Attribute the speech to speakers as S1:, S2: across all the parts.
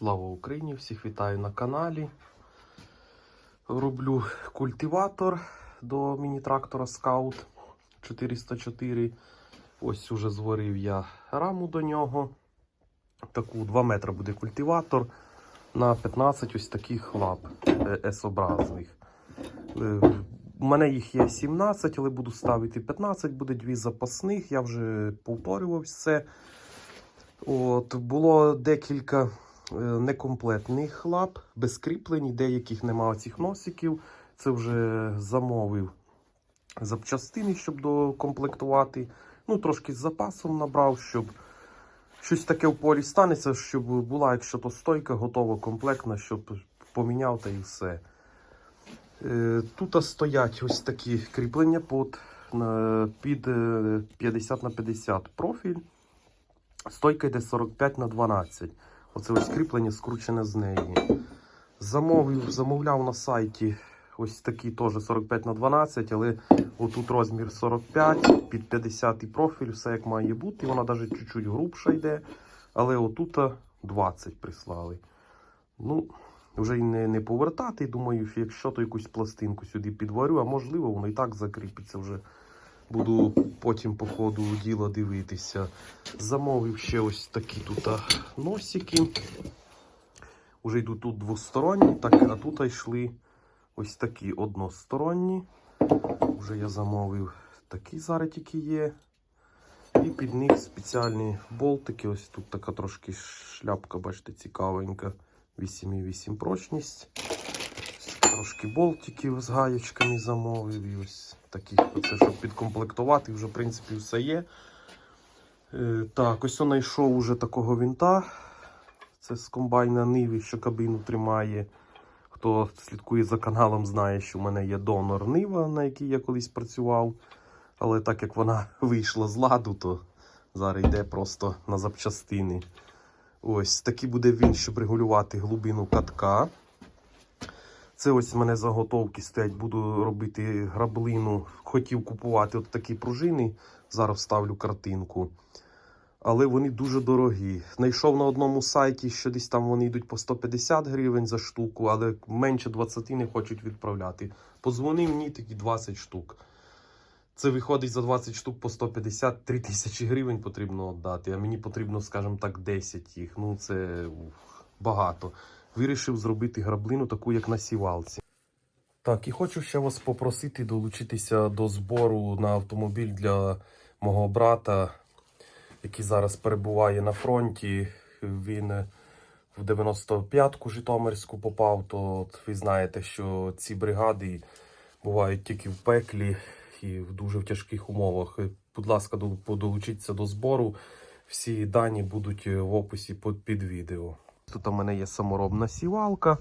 S1: Слава Україні! Всіх вітаю на каналі. Роблю культиватор до міні-трактора Scout 404. Ось уже зварив я раму до нього. Таку 2 метри буде культиватор на 15 ось таких лап е, S-образних. Е, У мене їх є 17, але буду ставити 15, буде дві запасних. Я вже повторював все. От, було декілька е, некомплектних лап, без кріплень, деяких немає цих носиків. Це вже замовив запчастини, щоб докомплектувати. Ну, трошки з запасом набрав, щоб щось таке в полі станеться, щоб була, якщо то стойка, готова, комплектна, щоб поміняв та і все. Е, Тут стоять ось такі кріплення під, під е, 50 на 50 профіль. Стойка йде 45 на 12. Оце ось кріплення скручене з неї. Замовив, замовляв на сайті ось такі теж 45 на 12, але отут розмір 45, під 50 профіль, все як має бути. Вона навіть чуть-чуть грубша йде. Але отут 20 прислали. Ну, вже й не, не повертати. Думаю, якщо то якусь пластинку сюди підварю, а можливо, воно і так закріпиться вже. Буду потім по ходу діла дивитися. Замовив ще ось такі тут носики. Уже йдуть тут двосторонні, так, а тут йшли ось такі односторонні. Уже я замовив такі зараз тільки є. І під них спеціальні болтики. Ось тут така трошки шляпка, бачите, цікавенька. 8,8 прочність. Трошки болтиків з гаєчками замовив. І ось такі, оце, щоб підкомплектувати, вже в принципі все є. Е, так, ось знайшов уже такого вінта. Це з комбайна Ниві, що кабіну тримає. Хто слідкує за каналом, знає, що в мене є донор Нива, на якій я колись працював. Але так як вона вийшла з ладу, то зараз йде просто на запчастини. Ось такий буде він, щоб регулювати глибину катка. Це ось в мене заготовки стоять, буду робити граблину. Хотів купувати от такі пружини. Зараз вставлю картинку. Але вони дуже дорогі. Знайшов на одному сайті, що десь там вони йдуть по 150 гривень за штуку, але менше 20 не хочуть відправляти. Позвонив мені такі 20 штук. Це виходить за 20 штук по 150 3 тисячі гривень потрібно віддати, а мені потрібно, скажімо так, 10 їх. Ну це ух, багато. Вирішив зробити граблину таку, як на сівалці. Так, і хочу ще вас попросити долучитися до збору на автомобіль для мого брата, який зараз перебуває на фронті. Він в 95-ку Житомирську попав, то ви знаєте, що ці бригади бувають тільки в пеклі і в дуже тяжких умовах. Будь ласка, дол- долучіться до збору. Всі дані будуть в описі під відео. Тут у мене є саморобна сівалка,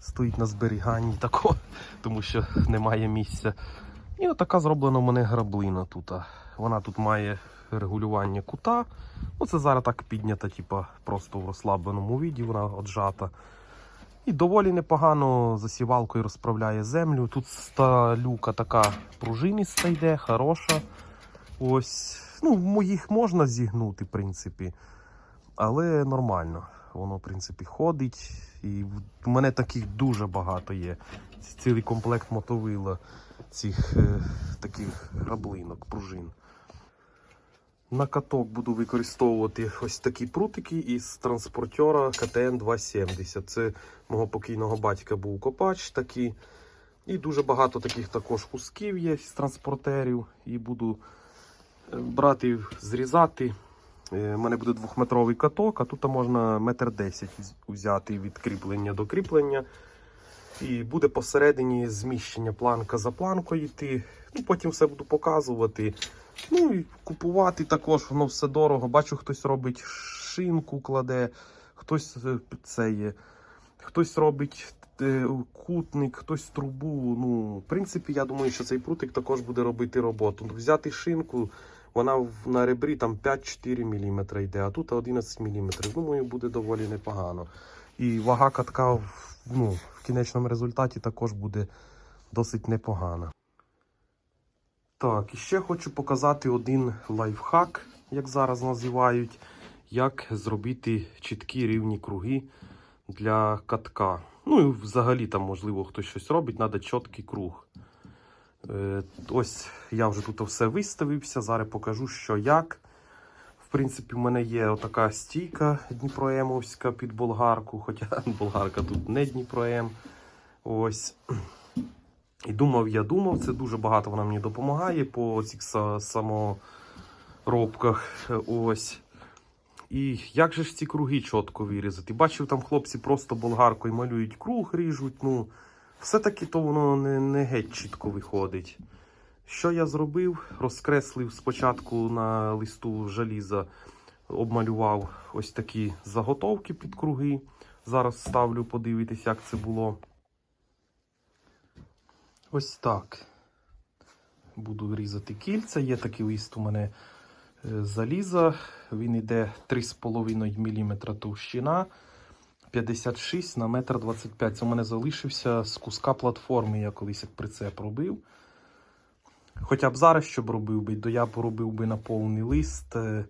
S1: стоїть на зберіганні тако, тому що немає місця. І отака зроблена у мене граблина тут. Вона тут має регулювання кута. Ну, це зараз так піднята, типа, просто в розслабленому віді, вона отжата. І доволі непогано засівалкою розправляє землю. Тут сталюка така пружиниста йде, хороша. Ось. Ну, моїх можна зігнути, в принципі. Але нормально. Воно, в принципі, ходить. І в мене таких дуже багато є. Цілий комплект мотовила цих е, таких граблинок, пружин. На каток буду використовувати ось такі прутики із транспортера КТН 270. Це мого покійного батька був копач такий. І дуже багато таких також кусків є з транспортерів. І буду е, брати, зрізати. Е, У мене буде двохметровий каток, а тут можна метр десять взяти від кріплення до кріплення. І буде посередині зміщення планка за планкою йти. Ну, потім все буду показувати. Ну і купувати також, воно все дорого. Бачу, хтось робить шинку, кладе, хтось е, це є, хтось робить е, кутник, хтось трубу. Ну, в принципі, я думаю, що цей прутик також буде робити роботу. Взяти шинку, вона на ребрі там 5-4 мм йде, а тут 11 мм. Думаю, буде доволі непогано. І вага катка ну, в кінечному результаті також буде досить непогана. Так, і ще хочу показати один лайфхак, як зараз називають, як зробити чіткі рівні круги для катка. Ну і взагалі там, можливо, хтось щось робить, треба чіткий круг. Е, ось я вже тут все виставився. Зараз покажу, що як. В принципі, в мене є отака стійка Дніпроемовська під болгарку, хоча болгарка тут не Дніпроем. Ось. І думав, я думав, це дуже багато вона мені допомагає по цих саморобках. Ось. І як же ж ці круги чітко вирізати? Бачив, там хлопці просто болгаркою малюють круг, ріжуть. Ну, все-таки то воно не, не геть чітко виходить. Що я зробив? Розкреслив спочатку на листу жаліза, обмалював ось такі заготовки під круги. Зараз ставлю, подивитись, як це було. Ось так. Буду різати кільця. Є такий лист у мене е, заліза. Він йде 3,5 мм товщина, 56 на 1,25 м. Це у мене залишився з куска платформи. Я колись як прицеп робив. Хоча б зараз, щоб робив би, то я б робив би на повний лист. е,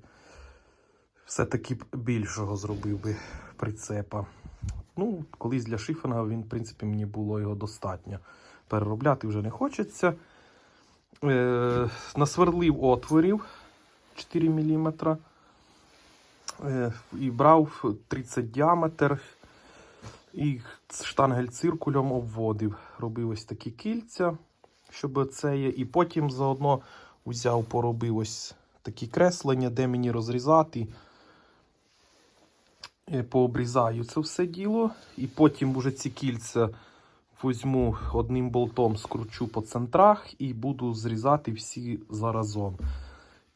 S1: Все-таки більшого зробив би прицепа. Ну, колись для шифінга він, в принципі, мені було його достатньо. Переробляти вже не хочеться. Е, насверлив отворів 4 мм. Е, і брав 30 діаметр. І штангель циркулем обводив. Робив ось такі кільця, щоб це є. І потім заодно взяв, поробив ось такі креслення, де мені розрізати. Е, Пообрізаю це все діло. І потім уже ці кільця візьму одним болтом, скручу по центрах і буду зрізати всі заразом.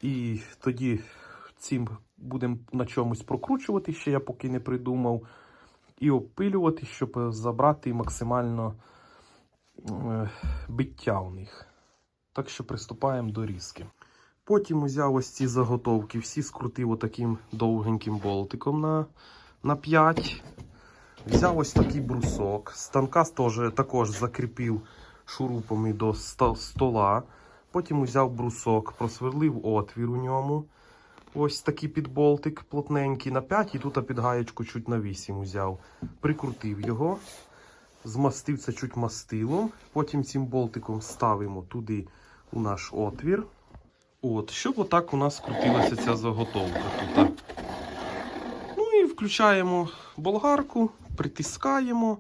S1: І тоді цим будемо на чомусь прокручувати, ще я поки не придумав. І обпилювати, щоб забрати максимально е, биття у них. Так що приступаємо до різки. Потім узяв ось ці заготовки, всі скрутив отаким довгеньким болтиком на, на 5. Взяв ось такий брусок. Станка також закріпив шурупами до стола. Потім взяв брусок, просверлив отвір у ньому. Ось такий підболтик плотненький на 5 і тут під гаєчку чуть на 8 взяв. Прикрутив його, змастив це чуть мастилом. Потім цим болтиком ставимо туди у наш отвір. От, щоб отак у нас крутилася ця заготовка тут. Ну і включаємо болгарку, притискаємо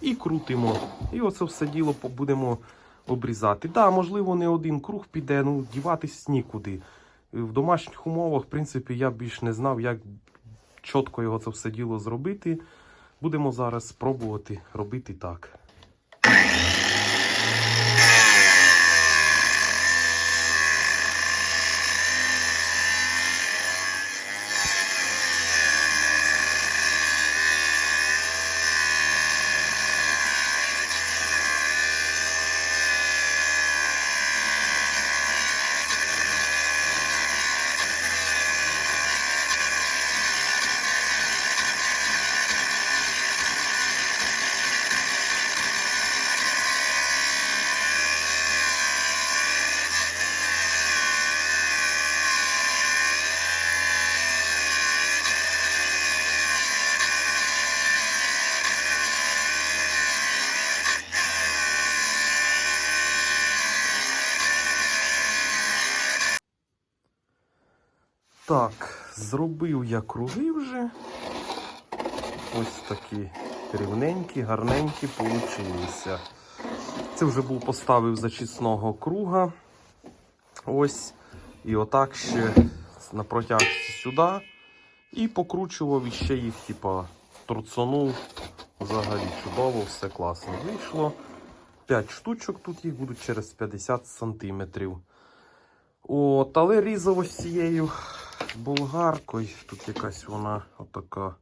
S1: і крутимо. І оце все діло будемо обрізати. Так, да, можливо, не один круг піде, ну діватись нікуди. В домашніх умовах, в принципі, я більш не знав, як чітко його це все діло зробити. Будемо зараз спробувати робити так. Так, зробив я круги вже. Ось такі рівненькі, гарненькі получилися. Це вже був поставив зачисного круга. Ось. І отак ще на протяжці сюди. І покручував іще їх, типа, торцанув. Взагалі чудово, все класно вийшло. 5 штучок тут їх будуть через 50 сантиметрів. От, але різав ось цією болгаркою. Тут якась вона отака.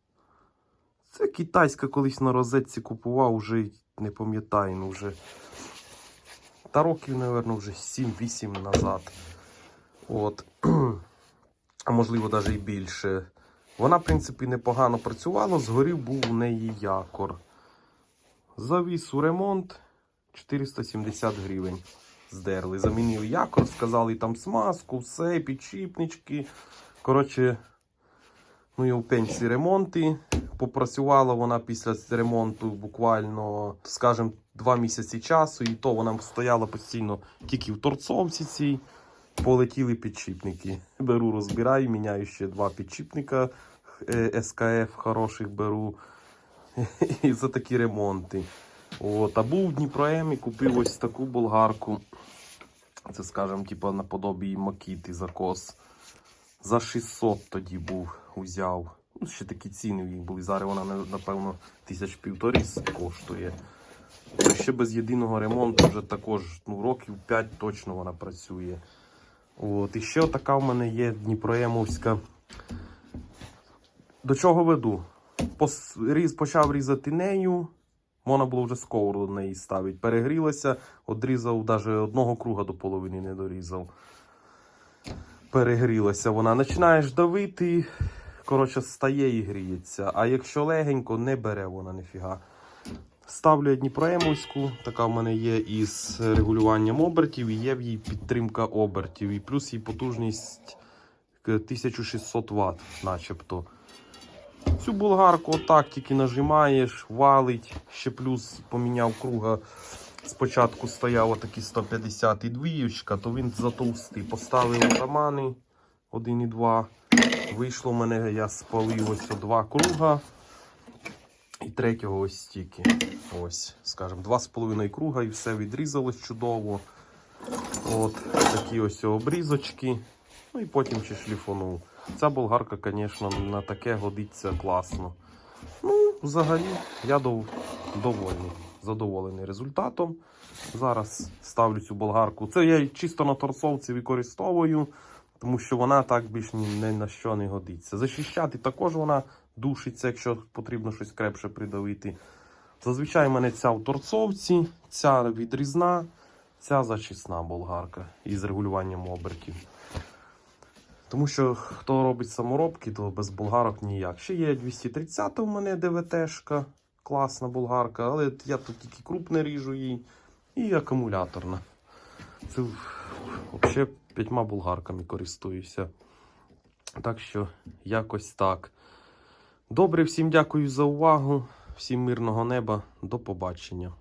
S1: Це китайська колись на розетці купував, вже не пам'ятаю, ну вже. Та років, мабуть, вже 7-8 назад. От. А можливо, навіть і більше. Вона, в принципі, непогано працювала, згорів був у неї якор. Завіз у ремонт 470 гривень. Здерли. Замінив якор, сказали там смазку, все, підшипнички. Коротше, ну і у пенсії ремонти. попрацювала вона після ремонту буквально, скажімо, два місяці часу, і то вона стояла постійно тільки в торцовці цій. Полетіли підчіпники. Беру, розбираю, міняю ще два підчіпника е, СКФ хороших беру. І за такі ремонти. От, а був в Дніпром і купив ось таку болгарку. Це, скажімо, типу, наподобі Макіти закос. За 600 тоді був, узяв. Ну, ще такі ціни в їх були. Зараз вона, напевно, тисяч півторі коштує. Ще без єдиного ремонту вже також ну, років 5 точно вона працює. От, і ще така в мене є Дніпроємовська. До чого веду? Пос, різ, почав різати нею. Можна було вже сковороду до неї ставити. Перегрілася, одрізав, навіть одного круга до половини не дорізав. Перегрілася вона. Починаєш давити, коротше, стає і гріється. А якщо легенько, не бере вона ніфіга. Ставлю я Дніпроемовську, така в мене є із регулюванням обертів, і є в їй підтримка обертів. І плюс її потужність 1600 Вт, начебто. Цю болгарку отак тільки нажимаєш, валить. Ще плюс поміняв круга. Спочатку стояв такий 150 і двіючка, то він затовстий. Поставив атамани 1 і 2. Вийшло в мене, я спалив ось два круга. І третього ось стільки. Ось, скажімо, два з половиною круга і все відрізалось чудово. От такі ось обрізочки. Ну і потім ще шліфонув. Ця болгарка, звісно, на таке годиться класно. Ну, взагалі, я дов... довольний, задоволений результатом. Зараз ставлю цю болгарку. Це я чисто на торцовці використовую, тому що вона так більш ні, ні на що не годиться. Защищати також вона душиться, якщо потрібно щось крепше придавити. Зазвичай в мене ця в торцовці, ця відрізна, ця зачисна болгарка із регулюванням обертів. Тому що хто робить саморобки, то без болгарок ніяк. Ще є 230 у мене ДВТшка, класна болгарка, але я тут тільки крупне ріжу їй і акумуляторна. Це взагалі п'ятьма болгарками користуюся. Так що якось так. Добре, всім дякую за увагу. Всім мирного неба. До побачення.